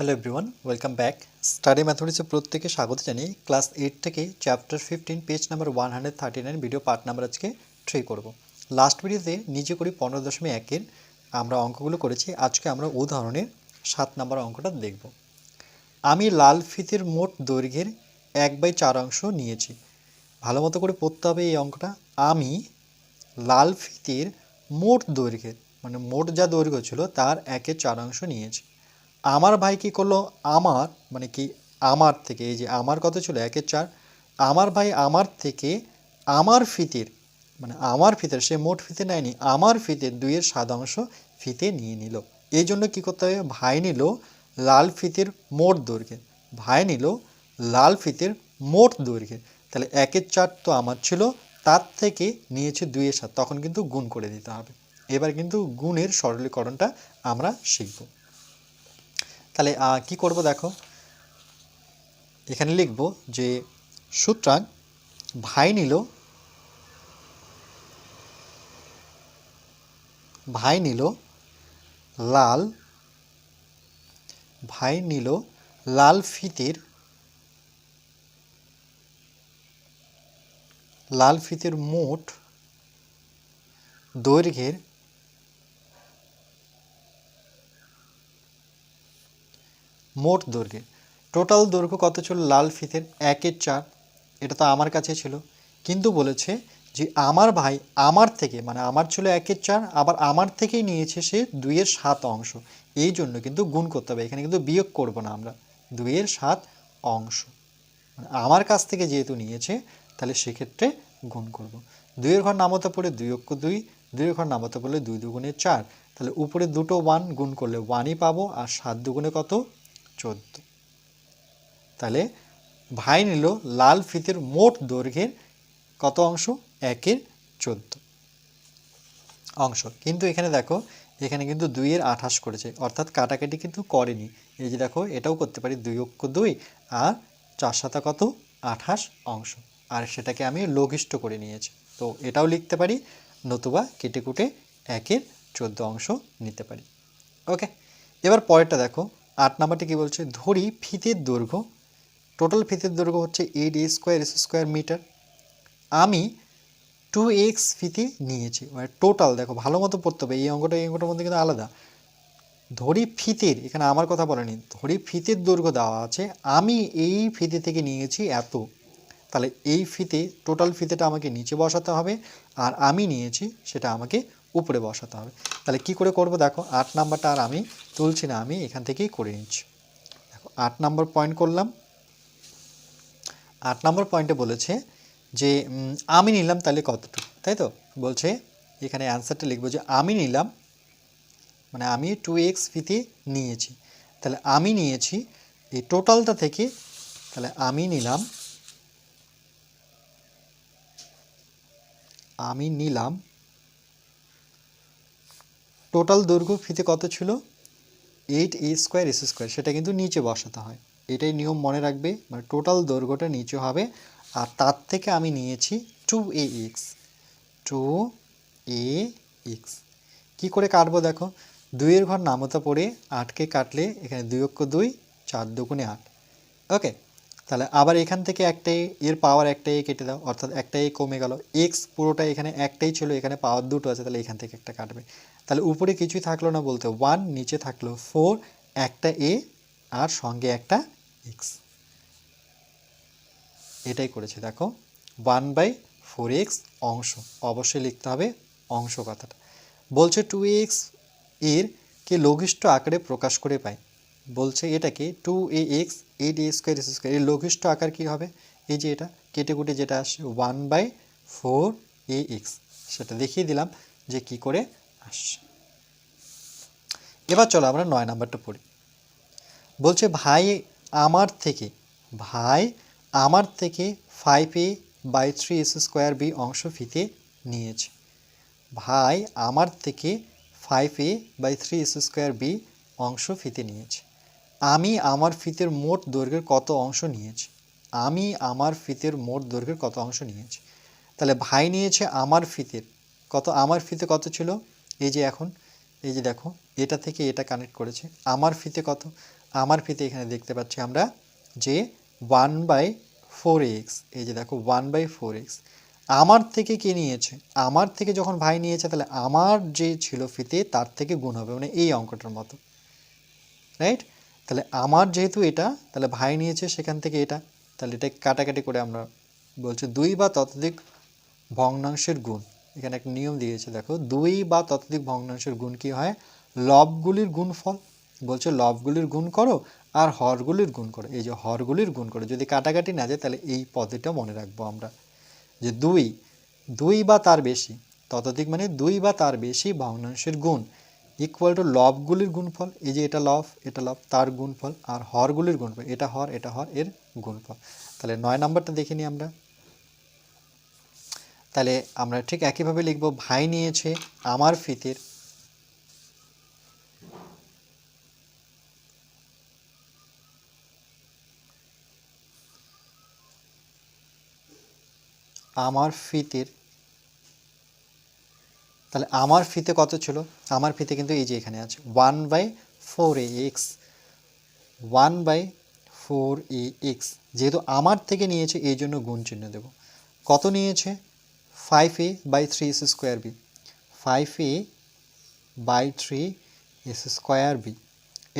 Hello everyone welcome back study ম্যাথমেটিক্সে প্রত্যেকে স্বাগত জানিয়ে ক্লাস এইট থেকে chapter fifteen page number one hundred thirty nine video part number আজকে three করব। Last ভিডিওতে নিজে করি পনেরো দশমিক একের আমরা অঙ্কগুলো করেছি। আজকে আমরা উদাহরণের সাত নাম্বার অঙ্কটা দেখব। আমি লাল ফিতের মোট দৈর্ঘ্যের এক বাই চার অংশ নিয়েছি। ভালো মতো করে পড়তে হবে এই অঙ্কটা। আমি লাল ফিতের মোট দৈর্ঘ্যের মানে মোট যা দৈর্ঘ্য ছিল, তার একের চার অংশ নিয়েছি। আমার ভাই কি করল? আমার মানে কি আমার থেকে, এই যে আমার কত ছিল একের চার, আমার ভাই আমার থেকে আমার ফিতের মানে আমার ফিতের, সে মোট ফিতে নেয়নি, আমার ফিতের দুইয়ের সাত অংশ ফিতে নিয়ে নিল। এই জন্য কী করতে হবে? ভাই নিল লাল ফিতের মোট দৈর্ঘ্যের ভাই নিল লাল ফিতের মোট দৈর্ঘ্যের তাহলে একের চার তো আমার ছিল, তার থেকে নিয়েছে দুইয়ের সাত, তখন কিন্তু গুণ করে দিতে হবে। এবার কিন্তু গুণের সরলীকরণটা আমরা শিখব। তাহলে কি করব দেখো? এখানে লিখব যে, সুতরাং ভাই নিল ভাই নিল লাল, ভাই নিল লাল ফিতের লাল ফিতের মোট দৈর্ঘ্যের মোট দৈর্ঘ্যে। টোটাল দৈর্ঘ্য কত ছিল? লাল ফিতের একের চার। এটা তো আমার কাছে ছিল। কিন্তু বলেছে যে আমার ভাই আমার থেকে মানে আমার ছিল একের চার, আবার আমার থেকেই নিয়েছে সে দুইয়ের সাত অংশ। এই জন্য কিন্তু গুণ করতে হবে। এখানে কিন্তু বিয়োগ করব না আমরা। দুইয়ের সাত অংশ। মানে আমার কাছ থেকে যেহেতু নিয়েছে, তাহলে সেক্ষেত্রে গুণ করব। দুইয়ের ঘর নামতে পড়ে দুই অক্ষ দুই দুইয়ের ঘর নামতে পড়লে দুই দুগুণে চার। তাহলে উপরে দুটো ওয়ান গুণ করলে ওয়ানই পাবো, আর সাত দুগুণে কত? চোদ্দ। তাহলে ভাই নিল লাল ফিতের মোট দৈর্ঘ্যের কত অংশ? একের চোদ্দ। অংশ। কিন্তু এখানে দেখো, এখানে কিন্তু দুইয়ের আঠাশ করেছে। অর্থাৎ কাটাকাটি কিন্তু করেনি। এই যে দেখো, এটাও করতে পারি দুই অক্ষ দুই আর চার সাতা কত? আঠাশ অংশ। আর সেটাকে আমি লঘিষ্ঠ করে নিয়েছি। তো এটাও লিখতে পারি, নতুবা কেটে কুটে একের চোদ্দ অংশ নিতে পারি। ওকে, এবার পরেরটা দেখো। আট নাম্বারটি কী বলছে? ধরি ফিতের দৈর্ঘ্য টোটাল ফিতের দৈর্ঘ্য হচ্ছে eight A square S square metre আমি টু এক্স ফিতে নিয়েছি মানে টোটাল দেখো, ভালো মতো পড়তে হবে, এই অঙ্কটা এই অঙ্কটার মধ্যে কিন্তু আলাদা। ধরি ফিতের, এখানে আমার কথা বলেনি, ধরি ফিতের দৈর্ঘ্য দেওয়া আছে, আমি এই ফিতে থেকে নিয়েছি এত। তাহলে এই ফিতে টোটাল ফিতেটা আমাকে নিচে বসাতে হবে, আর আমি নিয়েছি সেটা আমাকে উপরে বসাতে হবে। তাহলে কি করে করব দেখো, আট নাম্বারটা আর আমি তুলছি না, আমি এখান থেকেই করে নিচ্ছি। দেখো, আট নাম্বার পয়েন্ট করলাম। আট নম্বর পয়েন্টে বলেছে যে আমি নিলাম তাহলে কতটুকু তাই তো? বলছে, এখানে অ্যান্সারটা লিখব যে, আমি নিলাম মানে আমি টু এক্স ফিতে নিয়েছি। তাহলে আমি নিয়েছি, এই টোটালটা থেকে, তাহলে আমি নিলাম আমি নিলাম টোটাল দৈর্ঘ্য ফিতে কত ছিল? Eight A square S square. সেটা কিন্তু নিচে বসাতে হয়। এটাই নিয়ম মনে রাখবে। মানে টোটাল দৈর্ঘ্যটা নিচে হবে। আর তার থেকে আমি নিয়েছি two A X two A X কী করে কাটবো দেখো? দুইয়ের ঘর নামতা পড়ে আটকে কাটলে এখানে দুই অক্ষ দুই, চার দুগুণে আট। ওকে তাহলে আবার এখান থেকে একটাই, এর পাওয়ার একটাই কেটে দাও, অর্থাৎ একটাই কমে গেল। এক্স পুরোটা এখানে একটাই ছিল, এখানে পাওয়ার দুটো আছে, তাহলে এখান থেকে একটা কাটবে। তাহলে উপরে কিছুই থাকল না বলতে ওয়ান নিচে থাকল ফোর একটা এ আর সঙ্গে একটা এক্স এটাই করেছে, দেখো ওয়ান বাই ফোর এক্স অংশ, অবশ্যই লিখতে হবে অংশ কথাটা। বলছে টু এক্সের কে লঘিষ্ঠ আকারে প্রকাশ করে পায়। বলছে এটাকে two A X eight A square S square এর লঘিষ্ঠ আকার কী হবে? এই যে এটা কেটে কুটে যেটা আসে one by four A X সেটা দেখিয়ে দিলাম যে কি করে আসছে। এবার চলো আমরা নয় নাম্বারটা পড়ি। বলছে, ভাই আমার থেকে, ভাই আমার থেকে five A by three S square B অংশ ফিতে নিয়েছে। ভাই আমার থেকে five A by three S square B অংশ ফিতে নিয়েছে। আমি আমার ফিতের মোট দৈর্ঘ্যের কত অংশ নিয়েছি? আমি আমার ফিতের মোট দৈর্ঘ্যের কত অংশ নিয়েছি? তাহলে ভাই নিয়েছে আমার ফিতের। কত আমার ফিতে কত ছিল? এই যে এখন, এই যে দেখো, এটা থেকে এটা কানেক্ট করেছে। আমার ফিতে কত? আমার ফিতে এখানে দেখতে পাচ্ছি আমরা যে ওয়ান বাই ফোর এক্স এই যে দেখো ওয়ান বাই ফোর এক্স আমার থেকে কে নিয়েছে? আমার থেকে যখন ভাই নিয়েছে, তাহলে আমার যে ছিল ফিতে, তার থেকে গুণ হবে মানে এই অঙ্কটার মতো। রাইট তাহলে আমার যেহেতু এটা, তাহলে ভাই নিয়েছে সেখান থেকে এটা। তাহলে এটা কাটাকাটি করে আমরা বলছি দুই বা ততোধিক ভগ্নাংশের গুণ। এখানে একটা নিয়ম দিয়েছে, দেখো, দুই বা ততোধিক ভগ্নাংশের গুণ কি হয়? লবগুলির গুণফল। বলছে লবগুলির গুণ করো আর হরগুলির গুণ করো। এই যে হরগুলির গুণ করো, যদি কাটাকাটি না যায়, তাহলে এই পদ্ধতিটা মনে রাখব আমরা। যে দুই দুই বা তার বেশি, ততোধিক মানে দুই বা তার বেশি ভগ্নাংশের গুণ। ইকুয়াল টু লবগুলির গুণফল, এই যে এটা লব এটা লব, তার গুণফল, আর হরগুলির গুণফল, এটা হর এটা হর, এর গুণফল। তাহলে নয় নাম্বারটা দেখে নিই আমরা। তাহলে আমরা ঠিক একইভাবে লিখব, ভাই নিয়েছে আমার ফিতের আমার ফিতের তাহলে আমার ফিতে কত ছিল? আমার ফিতে কিন্তু এই যে এখানে আছে। One by four A X one by four A X যেহেতু আমার থেকে নিয়েছে, এই জন্য গুণ চিহ্ন দেব। কত নিয়েছে? Five A by three S square B five A by three S square B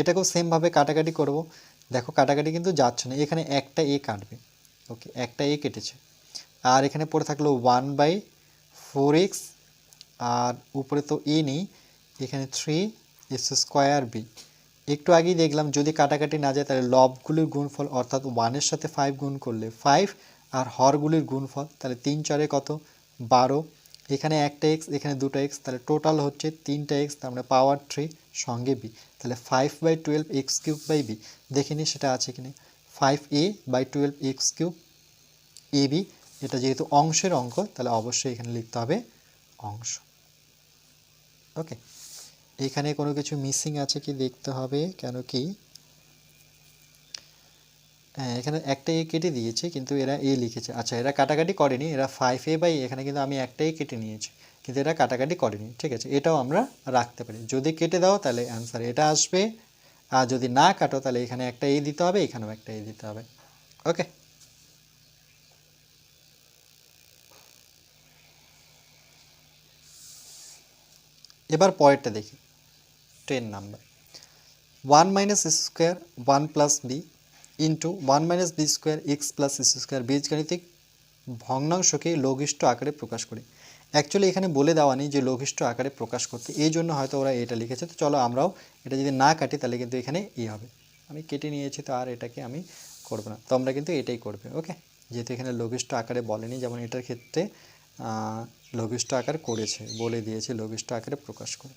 এটাকেও সেমভাবে কাটাকাটি করব। দেখো, কাটাকাটি কিন্তু যাচ্ছে না। এখানে একটা এ কাটবে। ওকে একটা এ কেটেছে। আর এখানে পড়ে থাকল ওয়ান বাই ফোর এক্স আর উপরে তো এ নেই, এখানে থ্রি এস স্কোয়ার বি একটু আগেই দেখলাম, যদি কাটাকাটি না যায়, তাহলে লবগুলির গুণফল অর্থাৎ ওয়ানের সাথে ফাইভ গুণ করলে ফাইভ আর হরগুলির গুণফল, তাহলে তিন চারে কত? বারো। এখানে একটা এক্স এখানে দুটো এক্স তাহলে টোটাল হচ্ছে তিনটা এক্স তার মানে পাওয়ার থ্রি সঙ্গে বি তাহলে five by twelve x cube by b দেখে নিই সেটা আছে কিনা five a by twelve x cube a b এটা যেহেতু অংশের অঙ্ক, তাহলে অবশ্যই এখানে লিখতে হবে অংশ। ওকে এখানে কোনো কিছু মিসিং আছে কি দেখতে হবে? কেন কি? হ্যাঁ এখানে একটা এ কেটে দিয়েছে, কিন্তু এরা এ লিখেছে। আচ্ছা এরা কাটাকাটি করেনি, এরা ফাইভ এ বাই এখানে কিন্তু আমি একটাই কেটে নিয়েছি, কিন্তু এরা কাটাকাটি করেনি, ঠিক আছে? এটাও আমরা রাখতে পারি। যদি কেটে দাও, তাহলে অ্যান্সার এটা আসবে। আর যদি না কাটো, তাহলে এখানে একটা এ দিতে হবে, এখানেও একটা এ দিতে হবে। ওকে এবার পরেরটা দেখি। Ten number one minus square one plus b into one minus b square x plus s square বীজগাণিতিক ভগ্নাংশকে লঘিষ্ঠ আকারে প্রকাশ করে। অ্যাকচুয়ালি এখানে বলে দেওয়া নেই যে লঘিষ্ঠ আকারে প্রকাশ করতে। এই জন্য হয়তো ওরা এটা লিখেছে। তো চলো আমরাও এটা যদি না কাটি তাহলে কিন্তু এখানে ই হবে। আমি কেটে নিয়েছি তো আর এটাকে আমি করব না। তোমরা কিন্তু এটাই করবে ওকে যেহেতু এখানে লঘিষ্ঠ আকারে বলেনি, যেমন এটার ক্ষেত্রে লঘিষ্ঠ আকার করেছে, বলে দিয়েছে লঘিষ্ঠ আকারে প্রকাশ করে।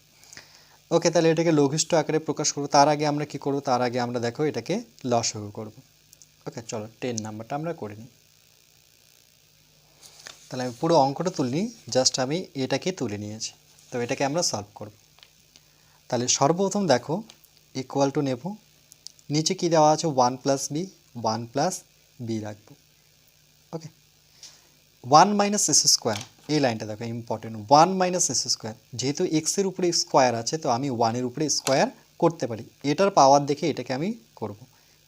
ওকে তাহলে এটাকে লঘিষ্ঠ আকারে প্রকাশ করব। তার আগে আমরা কি করব? তার আগে আমরা দেখো এটাকে লসগু করব। ওকে চলো টেন নাম্বারটা আমরা করে নিই। তাহলে আমি পুরো অঙ্কটা তুলিনি জাস্ট আমি এটাকে তুলে নিয়েছি। তো এটাকে আমরা সলভ করব। তাহলে সর্বপ্রথম দেখো ইকুয়াল টু নেব। নিচে কি দেওয়া আছে? One plus b one plus b রাখব। Okay one minus s square এই লাইনটা দেখো important one minus s square যেহেতু এক্সের উপরে স্কোয়ার আছে, তো আমি ওয়ানের উপরে স্কোয়ার করতে পারি। এটার পাওয়ার দেখে এটাকে আমি করব।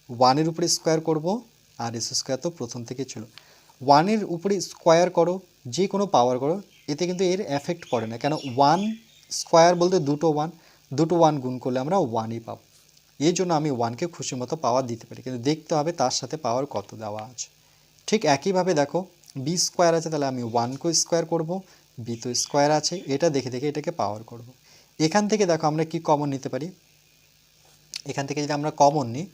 ওয়ানের উপরে স্কোয়ার করব, আর এস স্কোয়ার তো প্রথম থেকে ছিল। ওয়ানের উপরে স্কোয়ার করো, যে কোনো পাওয়ার করো, এতে কিন্তু এর এফেক্ট পড়ে না। কেন? ওয়ান স্কোয়ার বলতে দুটো ওয়ান দুটো ওয়ান গুণ করলে আমরা ওয়ানই পাবো। এই জন্য আমি ওয়ানকে খুশি মতো পাওয়ার দিতে পারি। কিন্তু দেখতে হবে তার সাথে পাওয়ার কত দেওয়া আছে। ঠিক একইভাবে দেখো বি স্কোয়ার আছে, তাহলে আমি ওয়ানকে স্কোয়ার করব বি তো স্কোয়ার আছে, এটা দেখে দেখে এটাকে পাওয়ার করব। এখান থেকে দেখো আমরা কি কমন নিতে পারি? এখান থেকে যদি আমরা কমন নিই,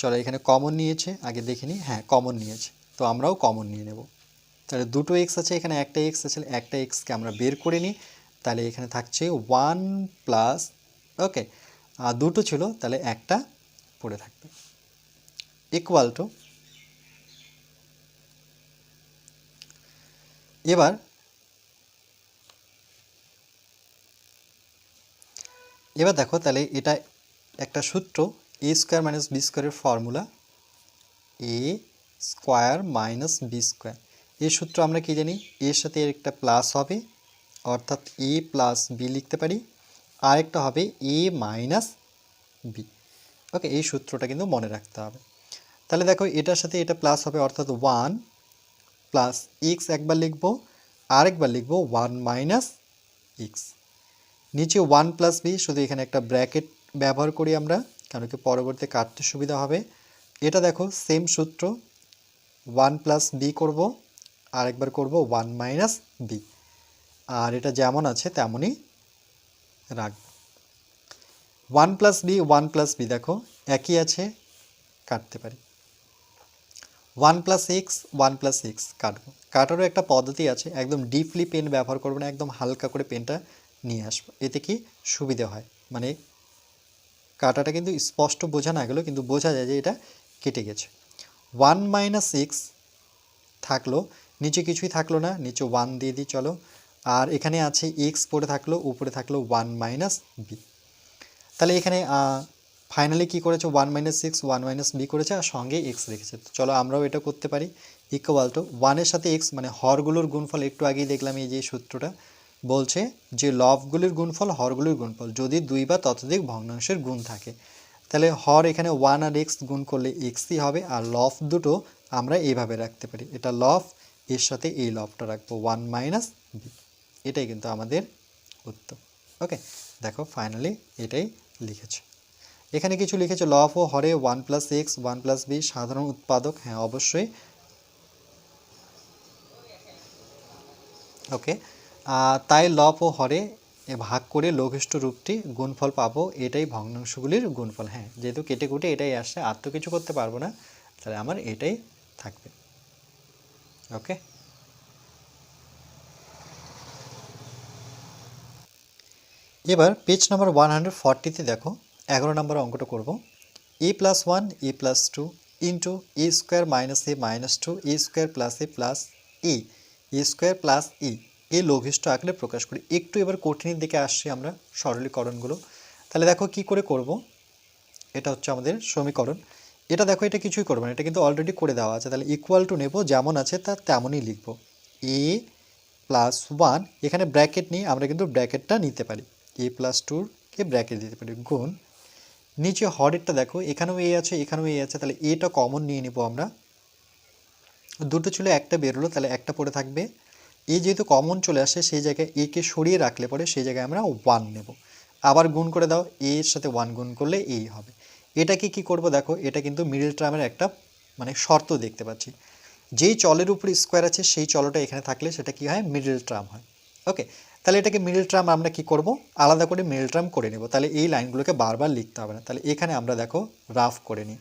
চলো এখানে কমন নিয়েছে, আগে দেখে নিই হ্যাঁ কমন নিয়েছে, তো আমরাও কমন নিয়ে নেব। তাহলে দুটো এক্স আছে, এখানে একটা এক্স আছে একটা এক্সকে আমরা বের করে নিই, তাহলে এখানে থাকছে ওয়ান প্লাস ওকে আর দুটো ছিল, তাহলে একটা পড়ে থাকবে ইকুয়াল টু এবার এবার দেখো তাহলে এটা একটা সূত্র এ স্কোয়ার মাইনাস বি স্কোয়ারের formula a square minus b square এই সূত্র আমরা কি জানি? এর সাথে এর একটা প্লাস হবে, অর্থাৎ এ প্লাস বি লিখতে পারি, আরেকটা হবে এ মাইনাস বি ওকে এই সূত্রটা কিন্তু মনে রাখতে হবে। তাহলে দেখো এটার সাথে এটা প্লাস হবে, অর্থাৎ ওয়ান প্লাস এক্স একবার লিখব, আরেকবার লিখব ওয়ান মাইনাস এক্স নিচে ওয়ান প্লাস বি শুধু এখানে একটা ব্র্যাকেট ব্যবহার করি আমরা, কারণ কি পরবর্তী কাটতে সুবিধা হবে। এটা দেখো সেম সূত্র ওয়ান প্লাস বি করব, আরেকবার করব ওয়ান মাইনাস বি আর এটা যেমন আছে তেমনই রাখব। One plus b one plus b দেখো, একই আছে, কাটতে পারি। One plus x, one plus x কাটবো। কাটারও একটা পদ্ধতি আছে, একদম ডিপলি পেন ব্যবহার করব না, একদম হালকা করে পেনটা নিয়ে আসব। এতে কি সুবিধে হয়? মানে কাটাটা কিন্তু স্পষ্ট বোঝা না গেলেও কিন্তু বোঝা যায় যে এটা কেটে গেছে। ওয়ান মাইনাস এক্স থাকল, নিচে কিছুই থাকল না, নিচে ওয়ান দিয়ে দিই, চলো। আর এখানে আছে এক্স পড়ে থাকল, উপরে থাকল ওয়ান মাইনাস বি। তাহলে এখানে ফাইনালি কি করেছে? One minus six one minus b করেছে আর সঙ্গে এক্স রেখেছে। তো চলো আমরাও এটা করতে পারি। ইকুয়াল টু ওয়ানের সাথে এক্স মানে হরগুলোর গুণফল, একটু আগেই দেখলাম এই যে সূত্রটা। বলছে যে লবগুলির গুণফল, হরগুলির গুণফল, যদি দুই বা ততোধিক ভগ্নাংশের গুণ থাকে। তাহলে হর এখানে ওয়ান আর এক্স গুণ করলে এক্সই হবে আর লফ দুটো আমরা এইভাবে রাখতে পারি। এটা লফ এর সাথে এই লফটা রাখব ওয়ান মাইনাস বি এটাই কিন্তু আমাদের উত্তর। ওকে দেখো ফাইনালি এটাই লিখেছে। এখানে কিছু লিখেছে লফ ও হরে, one plus x, one plus b, সাধারণ উৎপাদক হ্যাঁ অবশ্যই। ওকে তাই লব ও হরে ভাগ করে লঘিষ্ঠ রূপটি গুণফল পাবো, এটাই ভগ্নাংশগুলির গুণফল হ্যাঁ যেহেতু কেটে কুটে এটাই আসছে, আর তো কিছু করতে পারব না, তাহলে আমার এটাই থাকবে। ওকে? এবার পেজ নাম্বার ওয়ান হান্ড্রেড ফর্টিতে দেখো। এগারো নম্বর অঙ্কটা করব। A plus one, a plus two, into a square minus a minus two, a square plus a plus a a square plus ই এ লঘিষ্ঠ আকারে প্রকাশ করি। একটু এবার কঠিনের দিকে আসছি আমরা সরলীকরণগুলো। তাহলে দেখো কি করে করব? এটা হচ্ছে আমাদের সমীকরণ। এটা দেখো, এটা কিছুই করব না, এটা কিন্তু অলরেডি করে দেওয়া আছে। তাহলে ইকুয়াল টু নেব, যেমন আছে তা তেমনই লিখব। এ প্লাস ওয়ান, এখানে ব্র্যাকেট নিয়ে আমরা কিন্তু ব্র্যাকেটটা নিতে পারি। এ প্লাস টুরকে ব্র্যাকেট দিতে পারি। গুণ নিচে হরেরটা দেখো, এখানেও এ আছে, এখানেও এ আছে, তাহলে এটা কমন নিয়ে নিব আমরা। দুটো ছিল, একটা বেরোলো, তাহলে একটা পড়ে থাকবে। এ যেহেতু কমন চলে আসে, সেই জায়গায় একে সরিয়ে রাখলে পরে সেই জায়গায় আমরা ওয়ান নেব। আবার গুণ করে দাও, এ এর সাথে ওয়ান গুণ করলে এই হবে। এটাকে কি করব দেখো, এটা কিন্তু মিডল টার্মের একটা মানে শর্ত দেখতে পাচ্ছি। যেই চলের উপর স্কোয়ার আছে, সেই চলটা এখানে থাকলে সেটা কি হয়? মিডল টার্ম হয়। ওকে তাহলে এটাকে মিডল টার্ম আমরা কি করব? আলাদা করে মিডল টার্ম করে নেব। তাহলে এই লাইনগুলোকে বারবার লিখতে হবে না। তাহলে এখানে আমরা দেখো রাফ করে নিই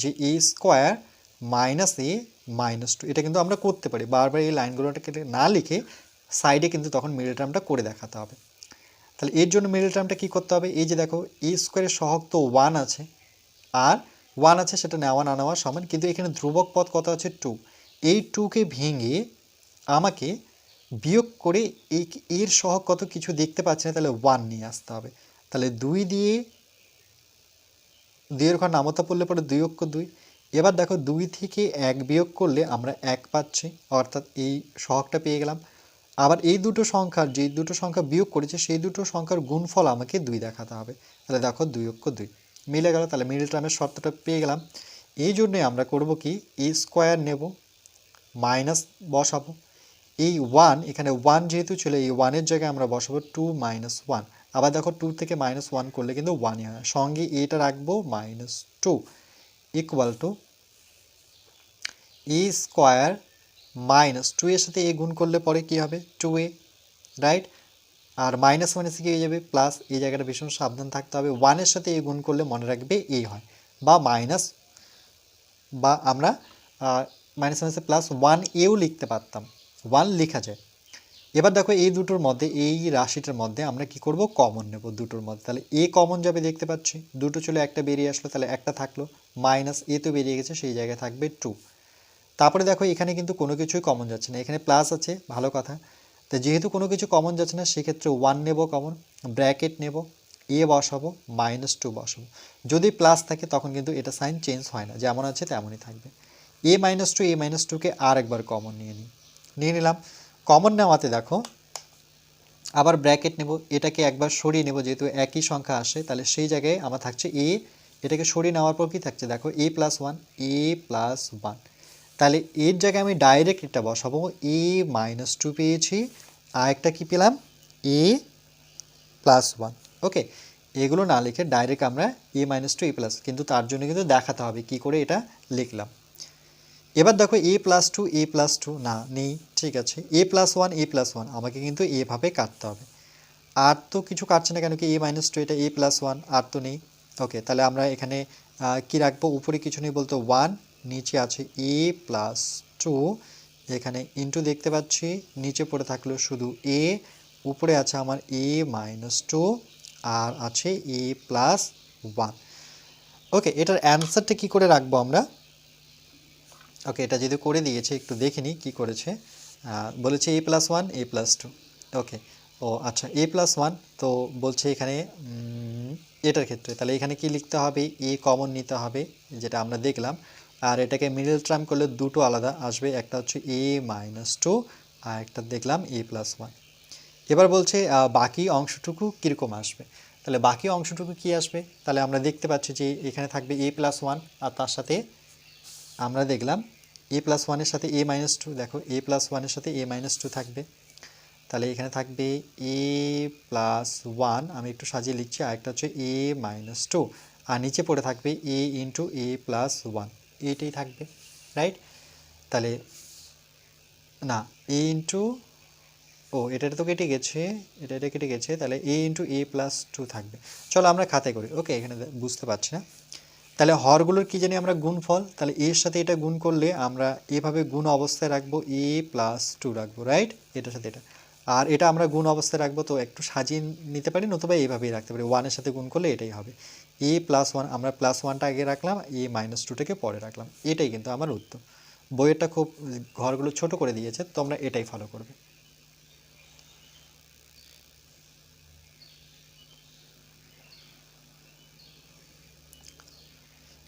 যে a square minus a minus two এটা কিন্তু আমরা করতে পারি। বারবার এই লাইনগুলোটাকে না লিখে সাইডে কিন্তু তখন মিডল টার্মটা করে দেখাতে হবে। তাহলে এর জন্য মিডল টার্মটা কী করতে হবে? এই যে দেখো এ স্কোয়ারের সহগ তো ওয়ান আছে। আর ওয়ান আছে সেটা নেওয়া না নেওয়া সমান। কিন্তু এখানে ধ্রুবক পদ কত আছে? টু এই টুকে ভেঙে আমাকে বিয়োগ করে এই এর সহগ কত কিছু দেখতে পাচ্ছি না, তাহলে ওয়ান নিয়ে আসতে হবে। তাহলে দুই দিয়ে দুইয়ের ঘর নামতা পড়লে পরে দুই অক্ষ দুই। এবার দেখো দুই থেকে এক বিয়োগ করলে আমরা এক পাচ্ছি, অর্থাৎ এই সহগটা পেয়ে গেলাম। আবার এই দুটো সংখ্যার যে দুটো সংখ্যা বিয়োগ করেছে, সেই দুটো সংখ্যার গুণফল আমাকে দুই দেখাতে হবে। তাহলে দেখো দুই অক্ষ দুই। মিলে গেল, তাহলে মিডল টার্মের শর্তটা পেয়ে গেলাম। এই জন্যই আমরা করব কি এ স্কোয়ার নেব মাইনাস বসাবো। এই ওয়ান এখানে ওয়ান যেহেতু ছিল এই ওয়ানের জায়গায় আমরা বসাবো টু মাইনাস ওয়ান আবার দেখো টু থেকে মাইনাস ওয়ান করলে কিন্তু ওয়ানই হয়। সঙ্গে এটা রাখব minus two equal to a square minus two এর সাথে এ গুণ করলে পরে কি হবে? টু এ রাইট আর মাইনাস মাইনাসে কি হয়ে যাবে? প্লাস এই জায়গাটা ভীষণ সাবধান থাকতে হবে। ওয়ানের সাথে এ গুণ করলে মনে রাখবে এ হয়। বা মাইনাস বা আমরা মাইনাস মাইনাসে প্লাস ওয়ান এও লিখতে পারতাম। ওয়ান লেখা যায়। এবার দেখো এই দুটোর মধ্যে, এই রাশিটার মধ্যে আমরা কি করব? কমন নেব দুটোর মধ্যে। তাহলে এ কমন যাবে দেখতে পাচ্ছি। দুটো চলে একটা বেরিয়ে আসলো, তাহলে একটা থাকল। মাইনাস এ তো বেরিয়ে গেছে, সেই জায়গায় থাকবে টু তারপরে দেখো এখানে কিন্তু কোনো কিছুই কমন যাচ্ছে না। এখানে প্লাস আছে, ভালো কথা। তো যেহেতু কোনো কিছু কমন যাচ্ছে না, সেক্ষেত্রে ওয়ান নেব কমন ব্র্যাকেট নেব এ বসাবো মাইনাস টু বসাবো। যদি প্লাস থাকে, তখন কিন্তু এটা সাইন চেঞ্জ হয় না। যেমন আছে, তেমনই থাকবে। A minus two a minus টুকে আর একবার কমন নিয়ে নিই। নিয়ে নিলাম। কমন নেওয়াতে দেখো। আবার ব্র্যাকেট নেব, এটাকে একবার সরিয়ে নেব, যেহেতু একই সংখ্যা আসে, তাহলে সেই জায়গায় আমার থাকছে এ এটাকে সরিয়ে নেওয়ার পর কি থাকছে? দেখো a plus one a plus one তাহলে এর জায়গায় আমি ডাইরেক্ট এটা বসাবো। এ মাইনাস টু পেয়েছি। আর একটা কী পেলাম? এ প্লাস ওয়ান ওকে এগুলো না লিখে ডাইরেক্ট আমরা a minus two a plus কিন্তু তার জন্য কিন্তু দেখাতে হবে, কি করে এটা লিখলাম। এবার দেখো a plus two a plus two না, নেই, ঠিক আছে। A plus one a plus one আমাকে কিন্তু এভাবে কাটতে হবে। আর তো কিছু কাটছে না কেন কি এ মাইনাস টু এটা এ প্লাস ওয়ান আর তো নেই। ওকে তাহলে আমরা এখানে কি রাখব? উপরে কিছু নেই বলতে ওয়ান নিচে আছে এ প্লাস টু এখানে ইন্টু দেখতে পাচ্ছি, নিচে পড়ে থাকল শুধু এ উপরে আছে আমার এ মাইনাস টু আর আছে এ প্লাস ওয়ান ওকে এটার অ্যান্সারটা কী করে রাখব আমরা? ওকে এটা যদি করে দিয়েছে, একটু দেখে নিই কী করেছে। বলেছে a plus one a plus two okay ও আচ্ছা এ প্লাস ওয়ান তো বলছে এখানে এটার ক্ষেত্রে। তাহলে এখানে কি লিখতে হবে? এ কমন নিতে হবে, যেটা আমরা দেখলাম। আর এটাকে মিডল টার্ম করলে দুটো আলাদা আসবে। একটা হচ্ছে এ মাইনাস টু আর একটা দেখলাম এ প্লাস ওয়ান এবার বলছে বাকি অংশটুকু কীরকম আসবে? তাহলে বাকি অংশটুকু কি আসবে? তাহলে আমরা দেখতে পাচ্ছি যে এখানে থাকবে এ প্লাস ওয়ান আর তার সাথে আমরা দেখলাম এ প্লাস ওয়ানের সাথে এ মাইনাস টু দেখো এ প্লাস ওয়ানের সাথে এ মাইনাস টু থাকবে। তাহলে এখানে থাকবে এ প্লাস ওয়ান আমি একটু সাজিয়ে লিখছি আর একটা হচ্ছে এ মাইনাস টু আর নিচে পড়ে থাকবে a into a plus one এটাই থাকবে রাইট তাহলে, না এ ইন্টু ও, এটা তো কেটে গেছে, এটা এটা কেটে গেছে, তাহলে a into a plus two থাকবে। চলো আমরা খাতায় করি ওকে এখানে বুঝতে পারছি না। তাহলে হরগুলোর কি জানি আমরা গুণফল? তাহলে এর সাথে এটা গুণ করলে আমরা এভাবে গুণ অবস্থায় রাখব, এ প্লাস টু রাখব রাইট এটার সাথে এটা। আর এটা আমরা গুণ অবস্থায় রাখব, তো একটু সাজিয়ে নিতে পারি, নতুবা এইভাবেই রাখতে পারি। ওয়ানের সাথে গুণ করলে এটাই হবে। এ প্লাস ওয়ান আমরা প্লাস ওয়ানটা আগে রাখলাম, এ মাইনাস টুটাকে পরে রাখলাম। এটাই কিন্তু আমার উত্তর। বইয়েরটা খুব, ঘরগুলো ছোট করে দিয়েছে, তোমরা এটাই ফলো করবে।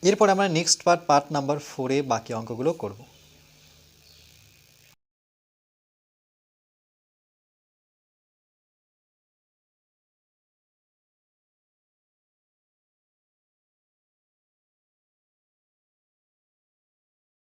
এরপর আমরা নেক্সট পার্ট পার্ট নাম্বার ফোরে বাকি অঙ্কগুলো করব।